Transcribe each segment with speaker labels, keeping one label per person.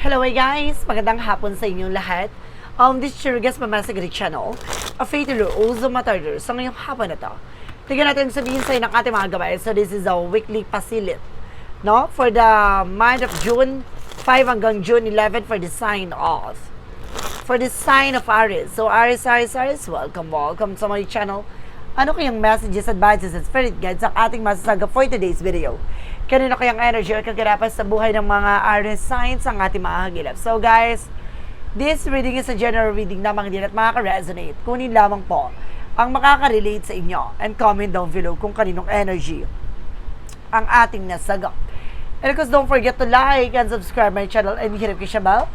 Speaker 1: Hello guys! Magandang hapon sa inyong lahat. Um, this is your guest Mamasagri Channel, a fatal also matter sa ngayong hapon na to. Tignan natin sabihin sa ng ating mga gabay. So this is a weekly pasilit. No? For the month of June 5 hanggang June 11 for the sign of. For the sign of Aries. So Aries, Aries, Aries, welcome, welcome sa my channel. Ano kayang messages, advices, and spirit guides ang ating masasaga for today's video? Kanino kayang energy or kagirapan sa buhay ng mga Aries signs ang ating mga hagilap? So guys, this reading is a general reading lamang din at makaka-resonate. Kunin lamang po ang makaka-relate sa inyo and comment down below kung kaninong energy ang ating nasagot. And of course, don't forget to like and subscribe my channel and hit the bell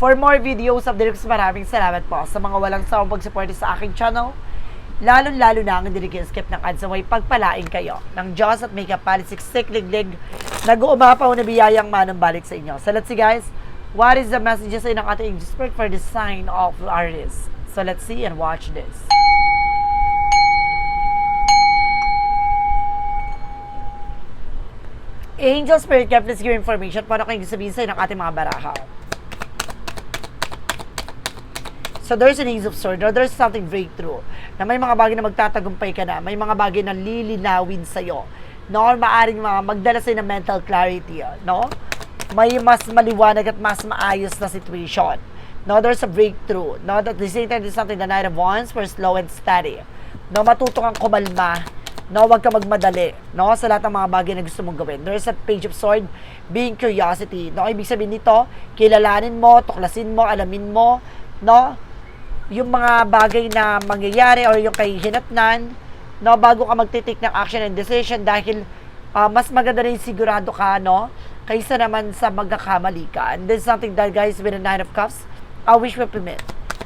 Speaker 1: For more videos of Dirks, maraming salamat po sa mga walang sawang pagsuporte sa aking channel. Lalo-lalo na ang hindi skip ng ads away pagpalain kayo ng Diyos at may kapalit siksik liglig nag-uumapaw na biyayang manong balik sa inyo. So let's see guys, what is the messages sa ng ating spirit for the sign of Aries? So let's see and watch this. Angel Spirit, please give information paano kayo sabihin sa ng ating mga baraha. So there's an ace of sword, or there's something breakthrough, na may mga bagay na magtatagumpay ka na, may mga bagay na lilinawin sa'yo, no? Or maaaring mga magdala sa'yo ng mental clarity, no? May mas maliwanag at mas maayos na situation. No, there's a breakthrough. No, that the same time, there's something the Knight of Wands for slow and steady. No, matuto kang kumalma. No, wag ka magmadali. No, sa lahat ng mga bagay na gusto mong gawin. There's a Page of Sword, being curiosity. No, ibig sabihin nito, kilalanin mo, tuklasin mo, alamin mo, no, yung mga bagay na mangyayari or yung kay hinatnan, no, bago ka magtitake ng action and decision dahil ah, mas maganda rin sigurado ka, no, kaysa naman sa magkakamali ka. And this is something that guys with the Nine of Cups, I wish we permit.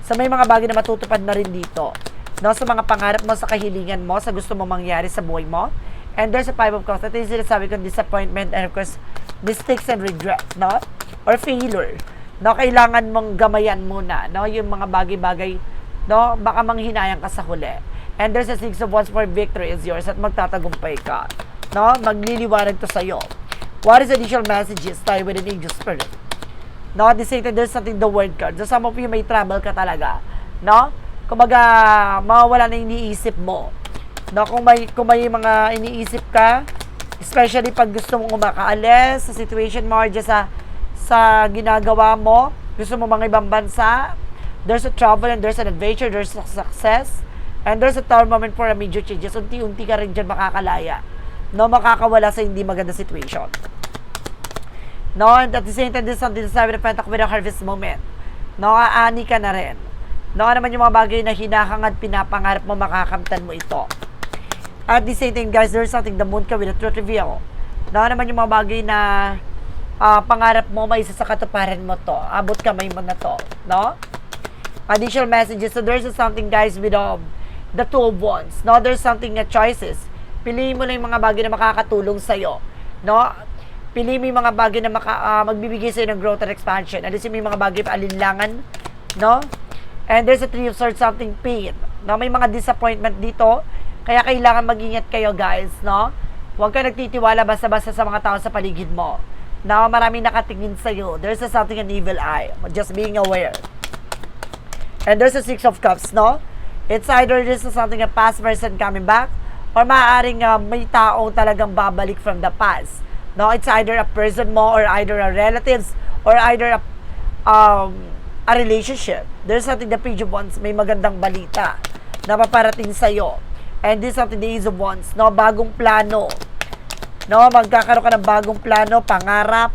Speaker 1: So may mga bagay na matutupad na rin dito. No, sa mga pangarap mo, sa kahilingan mo, sa gusto mo mangyari sa buhay mo. And there's a Five of Cups. Ito yung sinasabi kong disappointment and of course, mistakes and regret, no? Or failure no kailangan mong gamayan muna no yung mga bagay-bagay no baka manghinayang ka sa huli. And there's a six of wands for victory is yours at magtatagumpay ka no magliliwanag to sa iyo what is additional messages tayo with an angel spirit? No at the same time there's something the word card. So some of you may travel ka talaga no? Kumbaga mawawala na iniisip mo no? Kung may kung may mga iniisip ka especially pag gusto mong umakaalis sa situation mo or just sa sa ginagawa mo, gusto mo mga ibang bansa, there's a travel and there's an adventure, there's a success, and there's a tower moment for a major changes. Unti-unti ka rin dyan makakalaya. No, makakawala sa hindi maganda situation. No, and at the same time, this is something sabi ng Pentacle with a harvest moment. No, aani ka na rin. No, ano naman yung mga bagay na hinahangad, pinapangarap mo, makakamtan mo ito. At the same time, guys, there's something the moon ka with a truth reveal. No, ano naman yung mga bagay na ah, pangarap mo, may isa sa katuparan mo to. Abot kamay mo na to. No? Additional messages. So there's something guys with um, the two of wands. No? There's something na choices. Piliin mo na yung mga bagay na makakatulong sa'yo. No? Piliin mo yung mga bagay na maka, ah, magbibigay sa'yo ng growth and expansion. At yung mga bagay pa alinlangan. No? And there's a three of swords, something pain. No? May mga disappointment dito. Kaya kailangan mag-ingat kayo guys. No? Huwag ka nagtitiwala basta-basta sa mga tao sa paligid mo na maraming nakatingin sa iyo. There's a something an evil eye. Just being aware. And there's a six of cups, no? It's either this is something a past person coming back or maaaring uh, may tao talagang babalik from the past. No, it's either a person mo or either a relatives or either a, um, a relationship. There's something the page of wands, may magandang balita na paparating sa iyo. And this is something the ace of wands, no? Bagong plano, No, magkakaroon ka ng bagong plano, pangarap.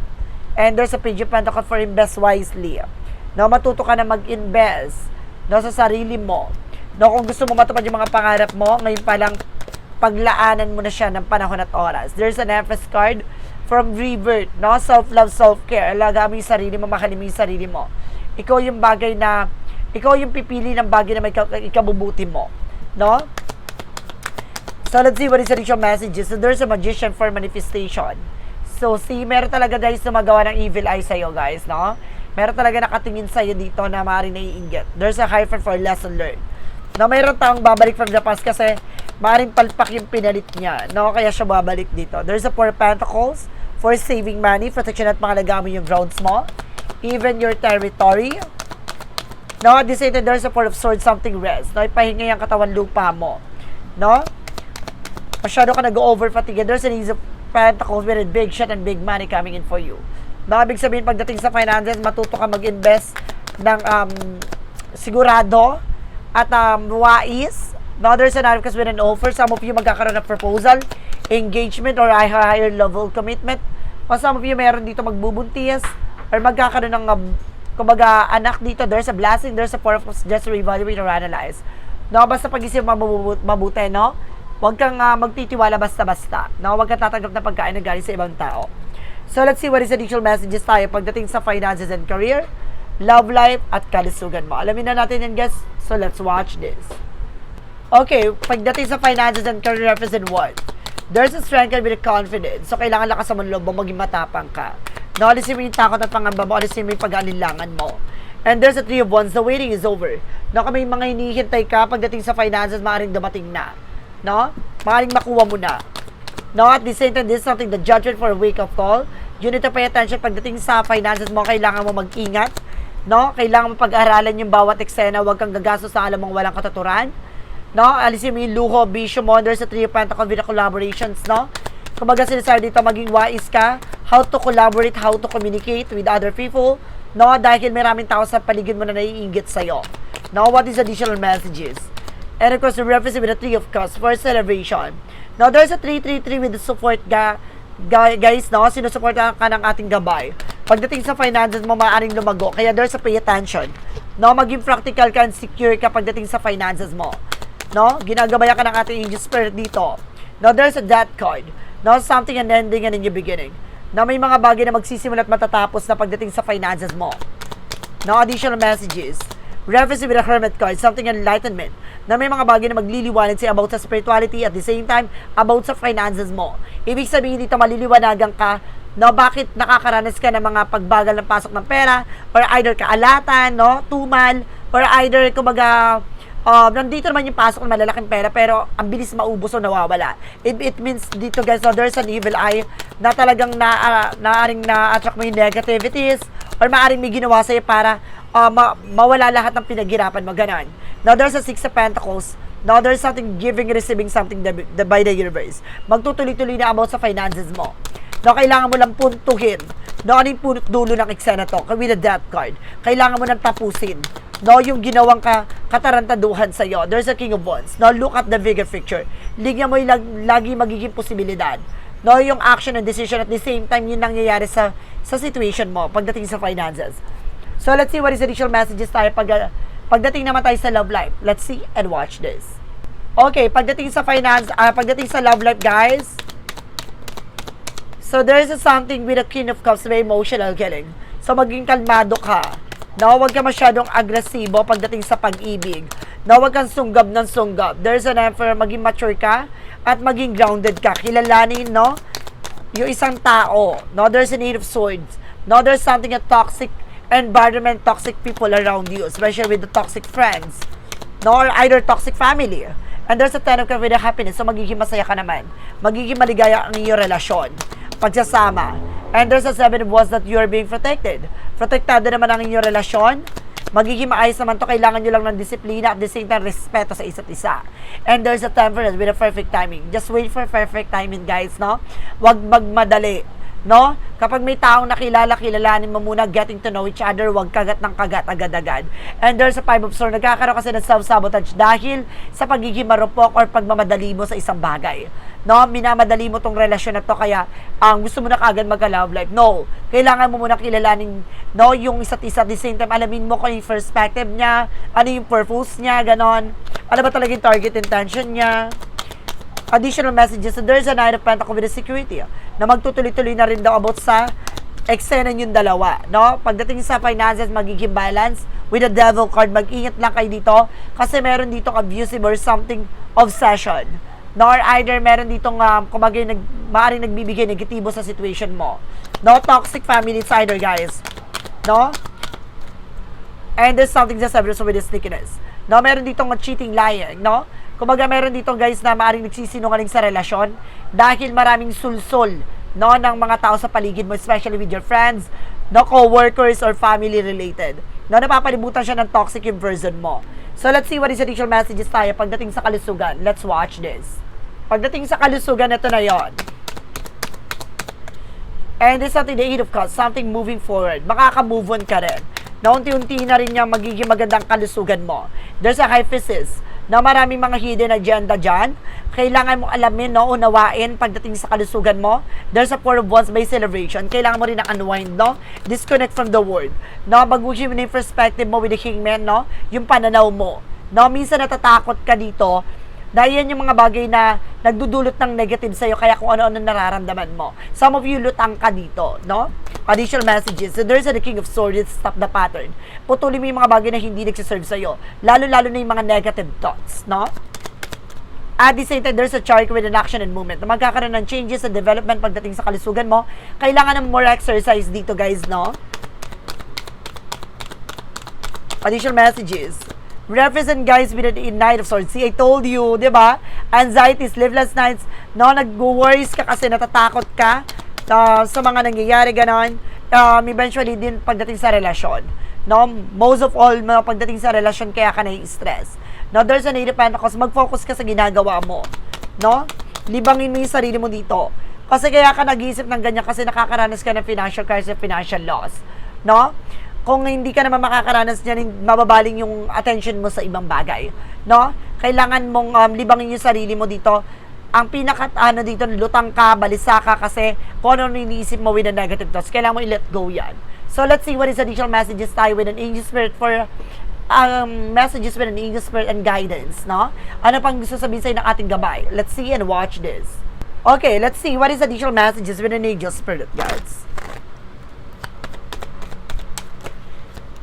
Speaker 1: And there's a page of Pentacle for invest wisely. No, matuto ka na mag-invest no, sa sarili mo. No, kung gusto mo matupad yung mga pangarap mo, ngayon pa lang paglaanan mo na siya ng panahon at oras. There's an Empress card from Rebirth, no? Self-love, self-care. Alaga mo yung sarili mo, makalim yung sarili mo. Ikaw yung bagay na, ikaw yung pipili ng bagay na may ikabubuti mo. No? So, let's see what is initial messages. So, there's a magician for manifestation. So, see, meron talaga guys na magawa ng evil eye sa'yo, guys, no? Meron talaga nakatingin sa'yo dito na maaaring naiinggit. There's a hyphen for lesson learned. No, meron taong babalik from the past kasi maaaring palpak yung pinalit niya, no? Kaya siya babalik dito. There's a four pentacles for saving money, protection at pangalaga mo yung grounds mo, even your territory. No, this is there's a four of swords, something rest. No, ipahinga yung katawan lupa mo. No? Masyado ka nag-over fatigue. There's an ease of pentacles with a big shot and big money coming in for you. No, ibig sabihin, pagdating sa finances, matuto ka mag-invest ng um, sigurado at um, wais. No, there's an because with an offer. Some of you magkakaroon ng proposal, engagement, or higher level commitment. O some of you meron dito magbubuntis or magkakaroon ng um, kumbaga anak dito. There's a blessing, there's a purpose just reevaluate or analyze. No, basta pag-isip mabubu- mabuti, no? Huwag kang uh, magtitiwala basta-basta. No? Huwag kang tatanggap na pagkain na galing sa ibang tao. So, let's see what is additional messages tayo pagdating sa finances and career, love life, at kalusugan mo. Alamin na natin yan, guys. So, let's watch this. Okay, pagdating sa finances and career represent what? There's a strength and with confidence. So, kailangan lakas mo ng loob mo, maging matapang ka. No, alisin mo yung takot at pangamba mo, alisin mo yung pag-alinlangan mo. And there's a three of wands, the waiting is over. No, kami mga hinihintay ka pagdating sa finances, maaaring dumating na. No? Maaaring makuha mo na. No, at the same time, this is something, the judgment for a wake-up call. You need to pay attention pagdating sa finances mo, kailangan mo mag-ingat. No? Kailangan mo pag-aralan yung bawat eksena, huwag kang gagastos sa alam mong walang katuturan. No? Alisin mo yung luho, bisyo mo, there's a three pentacles with collaborations, no? Kumbaga sinasabi dito, maging wise ka, how to collaborate, how to communicate with other people, no? Dahil maraming tao sa paligid mo na naiingit sa'yo. No? What is additional messages? And of course, the reference with the Three of Cups for celebration. Now, there's a 333 with the support ga, ga, guys, no? Sinusuporta ka ng ating gabay. Pagdating sa finances mo, maaaring lumago. Kaya there's a pay attention. No? Maging practical ka and secure ka pagdating sa finances mo. No? Ginagabayan ka ng ating angel spirit dito. Now, there's a death card. No? Something an ending and a new beginning. Na may mga bagay na magsisimula at matatapos na pagdating sa finances mo. No additional messages. Reference with a hermit card, something enlightenment. Na may mga bagay na magliliwanag sa'yo about sa spirituality at the same time about sa finances mo. Ibig sabihin dito maliliwanagan ka no, bakit nakakaranas ka ng mga pagbagal ng pasok ng pera or either kaalatan, no, tumal, or either kumbaga um, nandito naman yung pasok ng malalaking pera pero ang bilis maubos o nawawala. It, it means dito guys, so there's an evil eye na talagang na, uh, naaring na-attract mo yung negativities or maaring may ginawa sa'yo para uh, ma- mawala lahat ng pinaghirapan mo, ganon. Now, there's a Six of Pentacles. Now, there's something giving, receiving something the, the, by the universe. Magtutuloy-tuloy na about sa finances mo. Now, kailangan mo lang puntuhin. No, ano yung punot dulo ng eksena to? With the death card. Kailangan mo nang tapusin. No, yung ginawang ka, katarantaduhan sa'yo. There's a King of Wands. No, look at the bigger picture. Ligyan mo yung lag, lagi magiging posibilidad. No, yung action and decision at the same time yung nangyayari sa sa situation mo pagdating sa finances. So, let's see what is additional messages tayo pag, pagdating naman tayo sa love life. Let's see and watch this. Okay, pagdating sa finance, ah, pagdating sa love life, guys, So there is something with a Queen of Cups, may emotional killing. So maging kalmado ka. No, huwag ka masyadong agresibo pagdating sa pag-ibig. No, huwag kang sunggab ng sunggab. There's an effort, maging mature ka at maging grounded ka. Kilalanin, no, yung isang tao. No, there's a need of swords. No, there's something a toxic environment, toxic people around you, especially with the toxic friends. No, or either toxic family. And there's a ten of with a happiness. So magiging masaya ka naman. Magiging maligaya ang iyong relasyon pagsasama. And there's a seven of wands that you are being protected. Protektado naman ang inyong relasyon. Magiging maayos naman to kailangan nyo lang ng disiplina at the same time respeto sa isa't isa. And there's a temperance with a perfect timing. Just wait for perfect timing, guys, no? Huwag magmadali, no? Kapag may taong nakilala, kilalanin mo muna getting to know each other, huwag kagat ng kagat agad-agad. And there's a five of swords, nagkakaroon kasi ng self-sabotage dahil sa pagiging marupok or pagmamadali mo sa isang bagay. No, minamadali mo tong relasyon na to kaya ang gusto mo na kagad magka-love life. No, kailangan mo muna kilalanin no, yung isa't isa at the same time alamin mo kung yung perspective niya, ano yung purpose niya, ganon. Ano ba talaga yung target intention niya additional messages. So there's a Nine of Pentacles with a security na magtutuloy-tuloy na rin daw about sa eksena yung dalawa, no? Pagdating sa finances, magiging balance with the devil card. Mag-ingat lang kayo dito kasi meron dito abusive or something obsession. No, or either meron ditong um, kumbaga nag, maaaring nagbibigay negatibo sa situation mo. No, toxic family insider, guys. No? And there's something just ever with the sneakiness. No, meron ditong cheating, lying, no? Kumbaga meron dito guys na maaring nagsisinungaling sa relasyon dahil maraming sulsol no, ng mga tao sa paligid mo, especially with your friends, no, co-workers or family related. No, napapalibutan siya ng toxic version mo. So, let's see what is additional messages tayo pagdating sa kalusugan. Let's watch this. Pagdating sa kalusugan, ito na yon. And this is something the eight of cups, something moving forward. Makaka-move on ka rin. Na unti-unti na rin niya magiging magandang kalusugan mo. There's a hyphasis na maraming mga hidden agenda dyan. Kailangan mo alamin, no, unawain pagdating sa kalusugan mo. There's a four of wands by celebration. Kailangan mo rin na unwind, no? Disconnect from the world. No, baguhin mo na yung perspective mo with the hangman, no? Yung pananaw mo. No, minsan natatakot ka dito dahil yan yung mga bagay na nagdudulot ng negative sa'yo, kaya kung ano-ano nararamdaman mo. Some of you lutang ka dito, no? Additional messages. So there's a the King of Swords, stop the pattern. Putulin mo yung mga bagay na hindi nagsiserve sa'yo. Lalo-lalo na yung mga negative thoughts, no? At the same time, there's a chart with an action and movement. Na magkakaroon ng changes and development pagdating sa kalusugan mo. Kailangan ng more exercise dito, guys, no? Additional messages. Represent guys with a Knight of Swords. See, I told you, di ba? Anxiety, sleepless nights, no? Nag-worries ka kasi natatakot ka uh, sa mga nangyayari, ganon. Um, eventually din pagdating sa relasyon. No? Most of all, no, pagdating sa relasyon, kaya ka nai-stress. No, there's an eight of pentacles. Mag-focus ka sa ginagawa mo. No? Libangin mo yung sarili mo dito. Kasi kaya ka nag-iisip ng ganyan kasi nakakaranas ka ng financial crisis, financial loss. No? Kung hindi ka naman makakaranas niyan, mababaling yung attention mo sa ibang bagay. No? Kailangan mong um, libangin yung sarili mo dito. Ang pinaka ano dito, lutang ka, balisa ka kasi kung ano iniisip mo with the negative thoughts, kailangan mo i-let go yan. So let's see what is additional messages tayo with an angel spirit for um, messages with an angel spirit and guidance, no? Ano pang gusto sabihin sa'yo ng ating gabay? Let's see and watch this. Okay, let's see what is additional messages with an angel spirit, guys.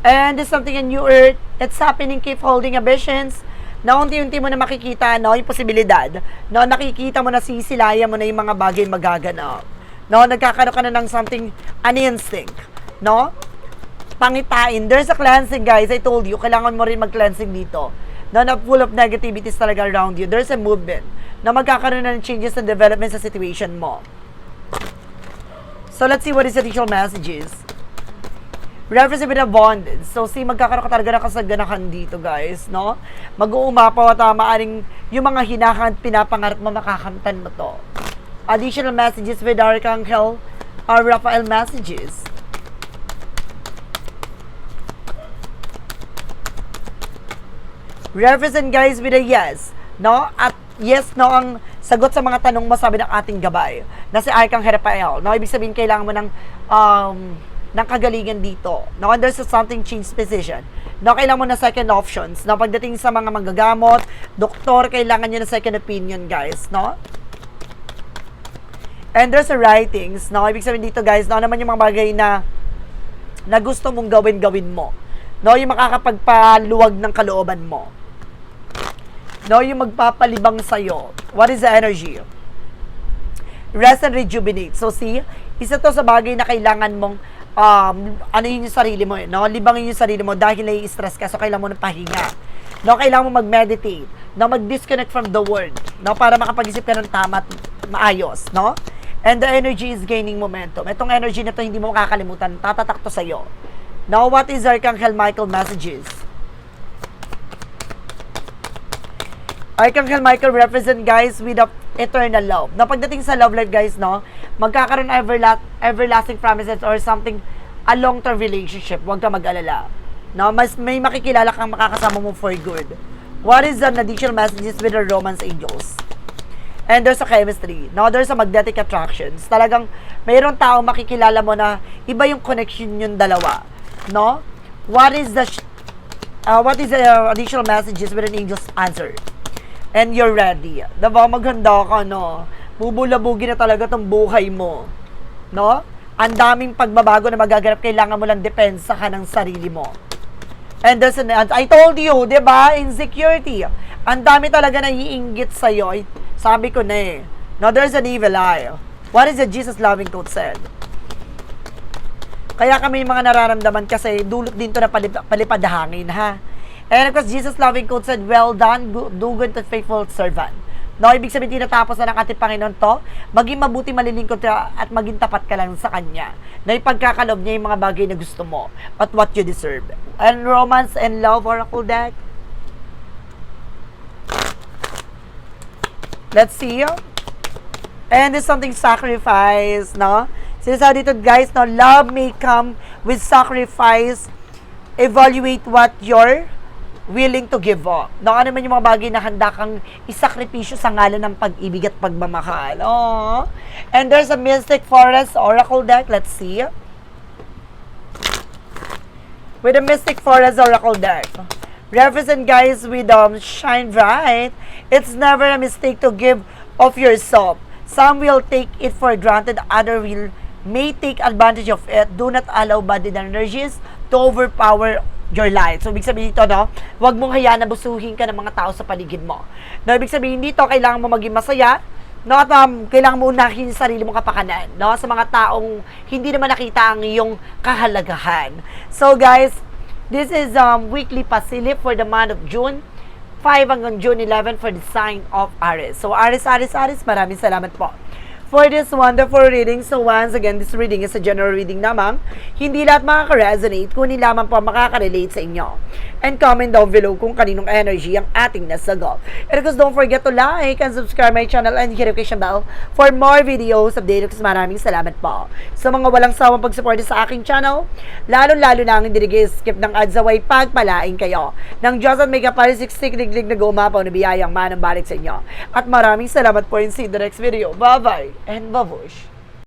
Speaker 1: And there's something in new earth. It's happening. Keep holding ambitions. Na unti-unti mo na makikita, no, yung posibilidad. No, nakikita mo na sisilayan mo na yung mga bagay magaganap. No, nagkakaroon ka na ng something, an instinct. No? Pangitain. There's a cleansing, guys. I told you, kailangan mo rin mag-cleansing dito. No, na full of negativities talaga around you. There's a movement na magkakaroon na ng changes and development sa situation mo. So, let's see what is the additional messages a bondage. So, si magkakaroon ka talaga ng kasaganahan dito, guys, no? Mag-uumapaw at uh, yung mga hinahan pinapangarap mo, makakamtan mo to. Additional messages with Archangel or Raphael messages. Represent guys with a yes, no? At yes, no, ang sagot sa mga tanong mo sabi ng ating gabay na si Archangel Raphael. No, ibig sabihin kailangan mo ng um, ng kagalingan dito. No, and there's a something change position. No, kailangan mo na second options. No, pagdating sa mga manggagamot, doktor, kailangan niya na second opinion, guys. No? And there's a writings. No, ibig sabihin dito, guys, no, naman yung mga bagay na na gusto mong gawin, gawin mo. No, yung makakapagpaluwag ng kalooban mo. No, yung magpapalibang sa'yo. What is the energy? Rest and rejuvenate. So, see, isa to sa bagay na kailangan mong um, ano yun yung sarili mo, eh, no? Libangin yung sarili mo dahil nai-stress ka, so kailangan mo ng pahinga. No, kailangan mo mag-meditate, no, mag-disconnect from the world, no, para makapag-isip ka ng tama at maayos, no? And the energy is gaining momentum. Itong energy na to hindi mo makakalimutan, tatatak to sa'yo. Now, what is Archangel Michael messages? Archangel Michael represent guys with a eternal love. Na pagdating sa love life guys, no, magkakaroon everla- everlasting promises or something a long-term relationship. Huwag ka mag-alala. No, mas may makikilala kang makakasama mo for good. What is the additional messages with the romance angels? And there's a chemistry. No, there's a magnetic attractions. Talagang mayroong taong makikilala mo na iba yung connection yung dalawa. No? What is the uh, what is the additional messages with an angel's answer? And you're ready. Diba? Maganda ka, no? Bubulabugin na talaga tong buhay mo. No? Ang daming pagbabago na magaganap, kailangan mo lang depensa ka ng sarili mo. And there's an, I told you, di ba? Insecurity. Ang dami talaga na iinggit sa'yo. Sabi ko na eh. No, there's an evil eye. What is the Jesus loving quote said? Kaya kami mga nararamdaman kasi dulot din to na palip, palipad hangin, ha? And of course, Jesus loving quote said, Well done, do good and faithful servant. No, ibig sabihin tinatapos na ng ating Panginoon to, maging mabuti malilingkod ka at maging tapat ka lang sa Kanya. Na ipagkakalob niya yung mga bagay na gusto mo at what you deserve. And romance and love oracle deck. Let's see. And there's something sacrifice, no? Sinasabi dito, guys, no, love may come with sacrifice. Evaluate what you're willing to give up. No, ano man yung mga bagay na handa kang isakripisyo sa ngalan ng pag-ibig at pagmamahal. Oh. And there's a Mystic Forest Oracle deck. Let's see. With a Mystic Forest Oracle deck. Represent guys with um, Shine Bright. It's never a mistake to give of yourself. Some will take it for granted, other will may take advantage of it. Do not allow body energies to overpower your life. So, ibig sabihin dito, no? Huwag mong hayaan na busuhin ka ng mga tao sa paligid mo. No, ibig sabihin dito, kailangan mo maging masaya, no? At um, kailangan mo unahin yung sarili mong kapakanan, no? Sa mga taong hindi naman nakita ang iyong kahalagahan. So, guys, this is um, weekly pasilip for the month of June. 5 hanggang June 11 for the sign of Aries. So, Aries, Aries, Aries, maraming salamat po for this wonderful reading. So once again, this reading is a general reading lamang. Hindi lahat makaka-resonate, kunin lamang po makaka-relate sa inyo. And comment down below kung kaninong energy ang ating nasagot. And of course, don't forget to like and subscribe my channel and hit notification bell for more videos updated. Kasi maraming salamat po. Sa mga walang sawang pag-support sa aking channel, lalo-lalo na ang skip ng ads away, pagpalain kayo. Ng Diyos at may kapalisiksik liglig na gumapaw na biyayang manang balik sa inyo. At maraming salamat po in see the next video. Bye-bye and babush!